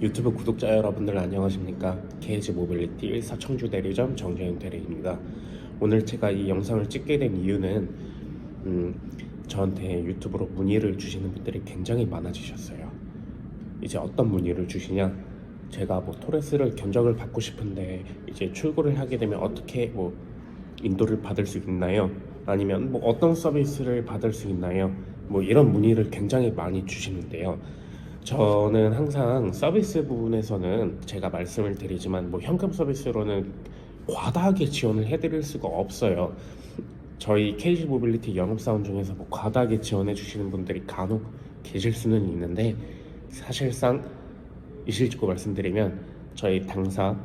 유튜브 구독자 여러분들 안녕하십니까 KG 모빌리티 1사 청주 대리점 정재윤 대리입니다 오늘 제가 이 영상을 찍게 된 이유는 음, 저한테 유튜브로 문의를 주시는 분들이 굉장히 많아지셨어요 이제 어떤 문의를 주시냐 제가 뭐 토레스를 견적을 받고 싶은데 이제 출고를 하게 되면 어떻게 뭐 인도를 받을 수 있나요? 아니면 뭐 어떤 서비스를 받을 수 있나요? 뭐 이런 문의를 굉장히 많이 주시는데요. 저는 항상 서비스 부분에서는 제가 말씀을 드리지만 뭐 현금 서비스로는 과다하게 지원을 해드릴 수가 없어요. 저희 KG 모빌리티 영업사원 중에서 뭐 과다하게 지원해 주시는 분들이 간혹 계실 수는 있는데 사실상 이실직고 말씀드리면 저희 당사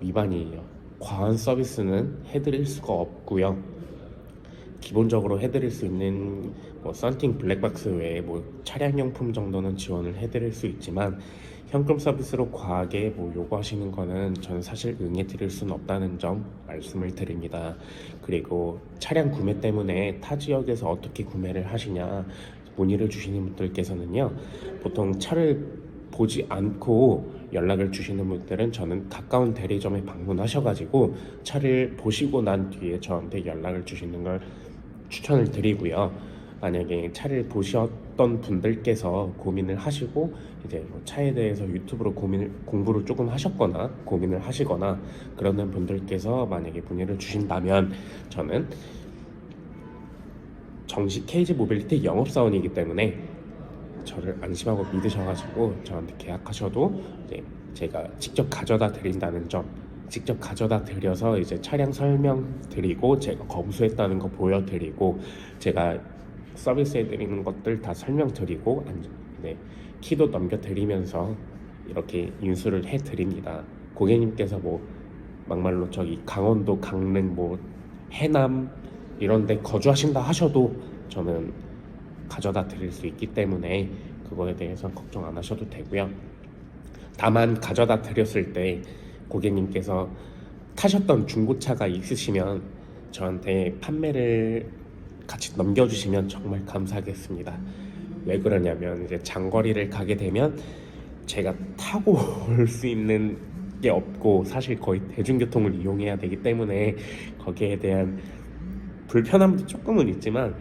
위반이에요. 과한 서비스는 해드릴 수가 없고요. 기본적으로 해드릴 수 있는 뭐 썬팅 블랙박스 외에 뭐 차량용품 정도는 지원을 해드릴 수 있지만 현금 서비스로 과하게 뭐 요구하시는 거는 저는 사실 응해 드릴 수는 없다는 점 말씀을 드립니다. 그리고 차량 구매 때문에 타 지역에서 어떻게 구매를 하시냐 문의를 주시는 분들께서는요 보통 차를 보지 않고 연락을 주시는 분들은 저는 가까운 대리점에 방문하셔가지고 차를 보시고 난 뒤에 저한테 연락을 주시는 걸 추천을 드리고요. 만약에 차를 보셨던 분들께서 고민을 하시고 이제 뭐 차에 대해서 유튜브로 고민을 공부를 조금 하셨거나 고민을 하시거나 그러는 분들께서 만약에 문의를 주신다면 저는 정식 KG 모빌리티 영업사원이기 때문에 저를 안심하고 믿으셔가지고 저한테 계약하셔도 제가 직접 가져다 드린다는 점 직접 가져다 드려서 이제 차량 설명 드리고 제가 검수했다는 거 보여드리고 제가 서비스해 드리는 것들 다 설명 드리고 안- 네, 키도 넘겨 드리면서 이렇게 인수를 해 드립니다. 고객님께서 뭐 막말로 저기 강원도 강릉 뭐 해남 이런 데 거주하신다 하셔도 저는 가져다 드릴 수 있기 때문에 그거에 대해서 걱정 안 하셔도 되고요. 다만 가져다 드렸을 때 고객님께서 타셨던 중고차가 있으시면 저한테 판매를 같이 넘겨주시면 정말 감사하겠습니다. 왜 그러냐면 이제 장거리를 가게 되면 제가 타고 올 수 있는 게 없고 사실 거의 대중교통을 이용해야 되기 때문에 거기에 대한 불편함도 조금은 있지만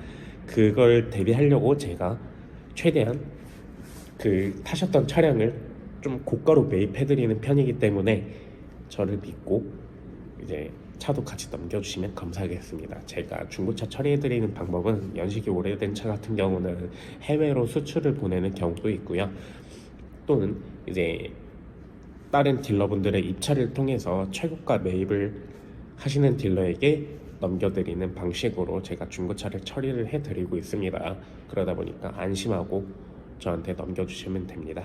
그걸 대비하려고 제가 최대한 그 타셨던 차량을 좀 고가로 매입해드리는 편이기 때문에 저를 믿고 이제 차도 같이 넘겨주시면 감사하겠습니다. 제가 중고차 처리해드리는 방법은 연식이 오래된 차 같은 경우는 해외로 수출을 보내는 경우도 있고요. 또는 이제 다른 딜러분들의 입찰을 통해서 최고가 매입을 하시는 딜러에게 넘겨드리는 방식으로 제가 중고차를 처리를 해드리고 있습니다. 그러다 보니까 안심하고 저한테 넘겨주시면 됩니다.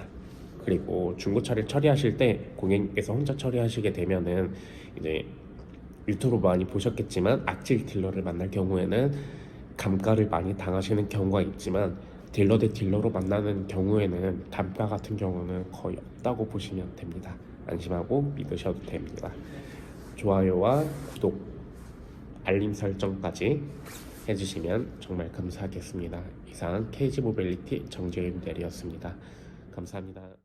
그리고 중고차를 처리하실 때 고객님께서 혼자 처리하시게 되면은 이제 유튜브 많이 보셨겠지만 악질 딜러를 만날 경우에는 감가를 많이 당하시는 경우가 있지만 딜러 대 딜러로 만나는 경우에는 단가 같은 경우는 거의 없다고 보시면 됩니다. 안심하고 믿으셔도 됩니다. 좋아요와 구독, 알림 설정까지 해주시면 정말 감사하겠습니다. 이상 KG 모빌리티 정재윤 대리였습니다. 감사합니다.